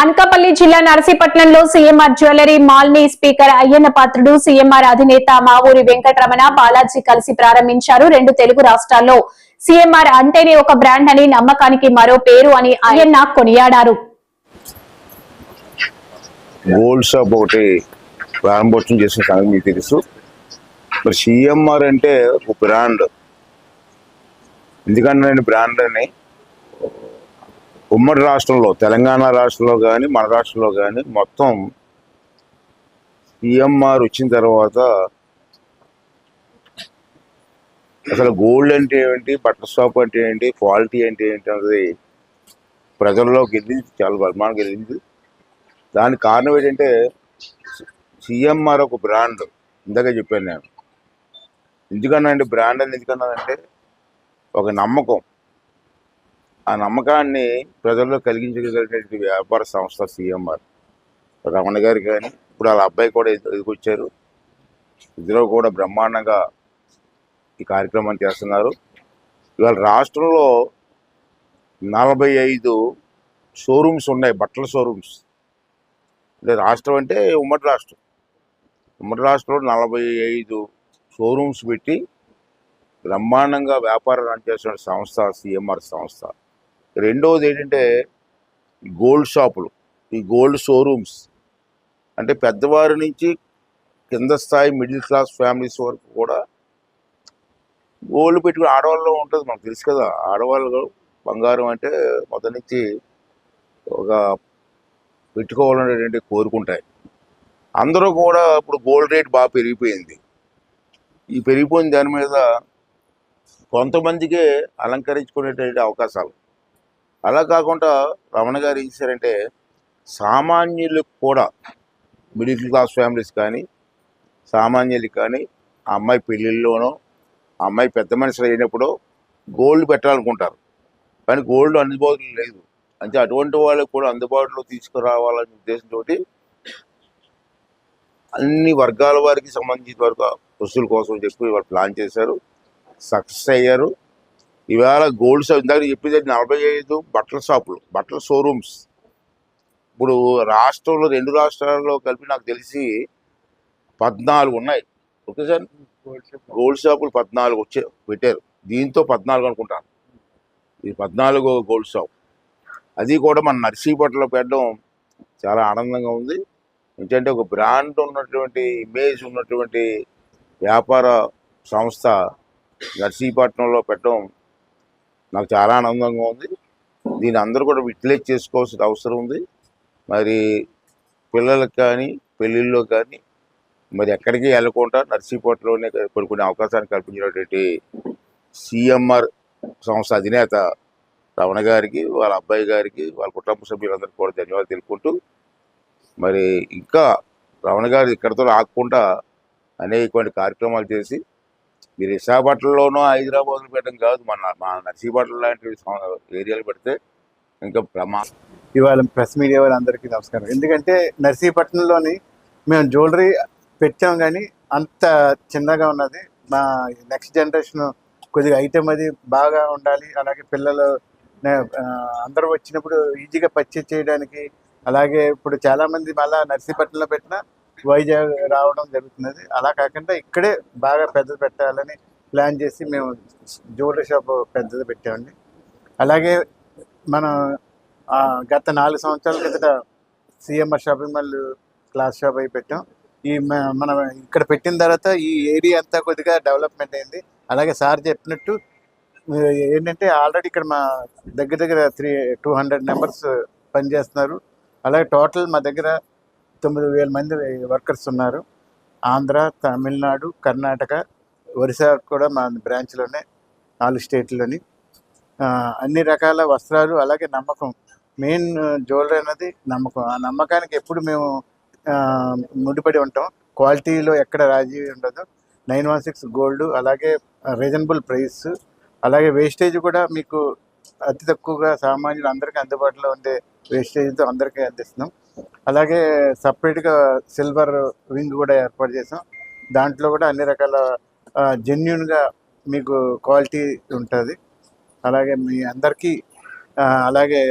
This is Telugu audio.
అనకాపల్లి జిల్లా నరసీపట్నంలో సీఎంఆర్ జ్యువెలరీ మాల్ని స్పీకర్ అయ్యన్న పాత్రుడు సీఎంఆర్ అధినేత మావూరి వెంకటరమణ బాలాజీ కలిసి ప్రారంభించారు. రెండు తెలుగు రాష్ట్రాల్లో సీఎంఆర్ అంటేనే ఒక బ్రాండ్ అని నమ్మకానికి మరో పేరు అని అయ్యన్న కొనియాడారు. గోల్డ్ షాప్ ఒకటి ప్రారంభోత్సవం చేసిన సంగతి మీకు తెలుసు. మరి సిఎంఆర్ అంటే ఒక బ్రాండ్. ఎందుకంటే బ్రాండ్ అని ఉమ్మడి రాష్ట్రంలో తెలంగాణ రాష్ట్రంలో కానీ మన రాష్ట్రంలో కానీ మొత్తం సిఎంఆర్ వచ్చిన తర్వాత అసలు గోల్డ్ అంటే ఏంటి బట్టల షాప్ అంటే ఏంటి క్వాలిటీ అంటే ఏంటి అన్నది ప్రజల్లోకి వెళ్ళింది చాలా బలమానికి వెళ్ళింది దానికి కారణం ఏంటంటే సిఎంఆర్ ఒక బ్రాండ్. ఇందాక చెప్పాను నేను. ఎందుకన్నా అంటే బ్రాండ్ అని ఎందుకన్నానంటే ఒక నమ్మకం. ఆ నమ్మకాన్ని ప్రజల్లో కలిగించగలిగినటువంటి వ్యాపార సంస్థ సీఎంఆర్ రమణ గారు కానీ ఇప్పుడు వాళ్ళ అబ్బాయి కూడా ఎదుకొచ్చారు ఇద్దరు కూడా బ్రహ్మాండంగా ఈ కార్యక్రమాన్ని చేస్తున్నారు. ఇవాళ రాష్ట్రంలో నలభై ఐదు షోరూమ్స్ ఉన్నాయి బట్టల షోరూమ్స్. అంటే రాష్ట్రం అంటే ఉమ్మడి రాష్ట్రం. ఉమ్మడి రాష్ట్రంలో నలభై ఐదు షోరూమ్స్ పెట్టి బ్రహ్మాండంగా వ్యాపారం రన్ చేస్తున్న సంస్థ సిఎంఆర్ సంస్థ. రెండవది ఏంటంటే గోల్డ్ షాపులు ఈ గోల్డ్ షోరూమ్స్. అంటే పెద్దవారి నుంచి కింద స్థాయి మిడిల్ క్లాస్ ఫ్యామిలీస్ వరకు కూడా గోల్డ్ పెట్టుకుని ఆడవాళ్ళలో ఉంటుంది మనకు తెలుసు కదా. ఆడవాళ్ళు బంగారం అంటే మొదటి నుంచి ఒక పెట్టుకోవాలనేటువంటి కోరుకుంటాయి. అందరూ కూడా ఇప్పుడు గోల్డ్ రేట్ బాగా పెరిగిపోయింది. ఈ పెరిగిపోయిన దాని మీద కొంతమందికే అలంకరించుకునేటువంటి అవకాశాలు. అలా కాకుండా రమణ గారు ఏం చేశారంటే సామాన్యులకు కూడా మిడిల్ క్లాస్ ఫ్యామిలీస్ కానీ సామాన్యులు కానీ ఆ అమ్మాయి పెళ్ళిళ్ళలోనో ఆ అమ్మాయి పెద్ద మనుషులు అయినప్పుడు గోల్డ్ పెట్టాలనుకుంటారు. కానీ గోల్డ్ అందుబాటులో లేదు. అంటే అటువంటి వాళ్ళకి కూడా అందుబాటులో తీసుకురావాలనే ఉద్దేశంతో అన్ని వర్గాల వారికి సంబంధించిన వరకు వస్తువుల కోసం చెప్పి వాళ్ళు ప్లాన్ చేశారు. సక్సెస్ అయ్యారు. ఇవాళ గోల్డ్ షాప్ ఇందాక చెప్పింది నలభై ఐదు బట్టల షాపులు బట్టల షోరూమ్స్. ఇప్పుడు రాష్ట్రంలో రెండు రాష్ట్రాల్లో కలిపి నాకు తెలిసి పద్నాలుగు ఉన్నాయి. Okay sir? గోల్డ్ షాపులు పద్నాలుగు వచ్చే పెట్టారు. దీంతో పద్నాలుగు అనుకుంటాను ఇది పద్నాలుగో గోల్డ్ షాప్. అది కూడా మన నర్సీపట్నంలో పెట్టడం చాలా ఆనందంగా ఉంది. ఏంటంటే ఒక బ్రాండ్ ఉన్నటువంటి ఇమేజ్ ఉన్నటువంటి వ్యాపార సంస్థ నర్సీపట్నంలో పెట్టడం నాకు చాలా ఆనందంగా ఉంది. దీన్ని అందరూ కూడా యూటిలైజ్ చేసుకోవాల్సిన అవసరం ఉంది. మరి పిల్లలకు కానీ పెళ్ళిళ్ళలో కానీ మరి ఎక్కడికి వెళ్ళకుండా నర్సీపూటలోనే కొన్ని కొన్ని అవకాశాన్ని కల్పించినటువంటి సిఎంఆర్ సంస్థ అధినేత రమణ గారికి వాళ్ళ అబ్బాయి గారికి వాళ్ళ కుటుంబ సభ్యులందరికీ కూడా ధన్యవాదాలు తెలుపుకుంటూ మరి ఇంకా రమణ గారు ఇక్కడితో ఆగకుండా అనేకమైన కార్యక్రమాలు చేసి మీరు విశాఖపట్నంలోనో హైదరాబాద్లో పెట్టడం కాదు. మన మా నర్సీపట్నం లాంటి ఏరియాలు పెడితే ఇంకా ప్రమా ఇవాళ ప్రెస్ మీడియా వాళ్ళందరికీ నమస్కారం. ఎందుకంటే నర్సీపట్నంలోని మేము జ్యువెలరీ పెట్టాం కానీ అంత చిన్నగా ఉన్నది. మా నెక్స్ట్ జనరేషన్ కొద్దిగా ఐటెం అది బాగా ఉండాలి. అలాగే పిల్లలు అందరూ వచ్చినప్పుడు ఈజీగా పర్చేజ్ చేయడానికి అలాగే ఇప్పుడు చాలామంది మళ్ళీ నర్సీపట్నంలో పెట్టిన వైజాగ్ రావడం జరుగుతున్నది. అలా కాకుండా ఇక్కడే బాగా పెద్దది పెట్టాలని ప్లాన్ చేసి మేము జ్యువెలరీ షాప్ పెద్దది పెట్టామండి. అలాగే మనం గత నాలుగు సంవత్సరాల కిందట CMR shopping mall class shop అయి పెట్టాం. ఈ మ- మనం ఇక్కడ పెట్టిన తర్వాత ఈ ఏరియా అంతా కొద్దిగా డెవలప్మెంట్ అయింది. అలాగే సార్ చెప్పినట్టు ఏంటంటే ఆల్రెడీ ఇక్కడ మా దగ్గర దగ్గర త్రీ టూ హండ్రెడ్ మెంబర్స్ పనిచేస్తున్నారు. అలాగే టోటల్ మా దగ్గర తొమ్మిది వేల మంది వర్కర్స్ ఉన్నారు. ఆంధ్ర తమిళనాడు కర్ణాటక ఒరిస్సా కూడా మా బ్రాంచ్లోనే నాలుగు స్టేట్లోని. అన్ని రకాల వస్త్రాలు అలాగే నమ్మకం. మెయిన్ జ్యువెలరీ అనేది నమ్మకం. ఆ నమ్మకానికి ఎప్పుడు మేము ముడిపడి ఉంటాం. క్వాలిటీలో ఎక్కడ రాజీ ఉండదు. నైన్ వన్ సిక్స్ గోల్డ్ అలాగే రీజనబుల్ ప్రైస్. అలాగే వేస్టేజ్ కూడా మీకు అతి తక్కువగా సామాన్యులు అందరికీ అందుబాటులో ఉండే వేస్టేజ్తో అందరికీ అందిస్తున్నాం. అలాగే సపరేట్గా సిల్వర్ వింగ్ కూడా ఏర్పాటు చేసాం. దాంట్లో కూడా అన్ని రకాల జెన్యున్గా మీకు క్వాలిటీ ఉంటుంది. అలాగే మీ అందరికీ అలాగే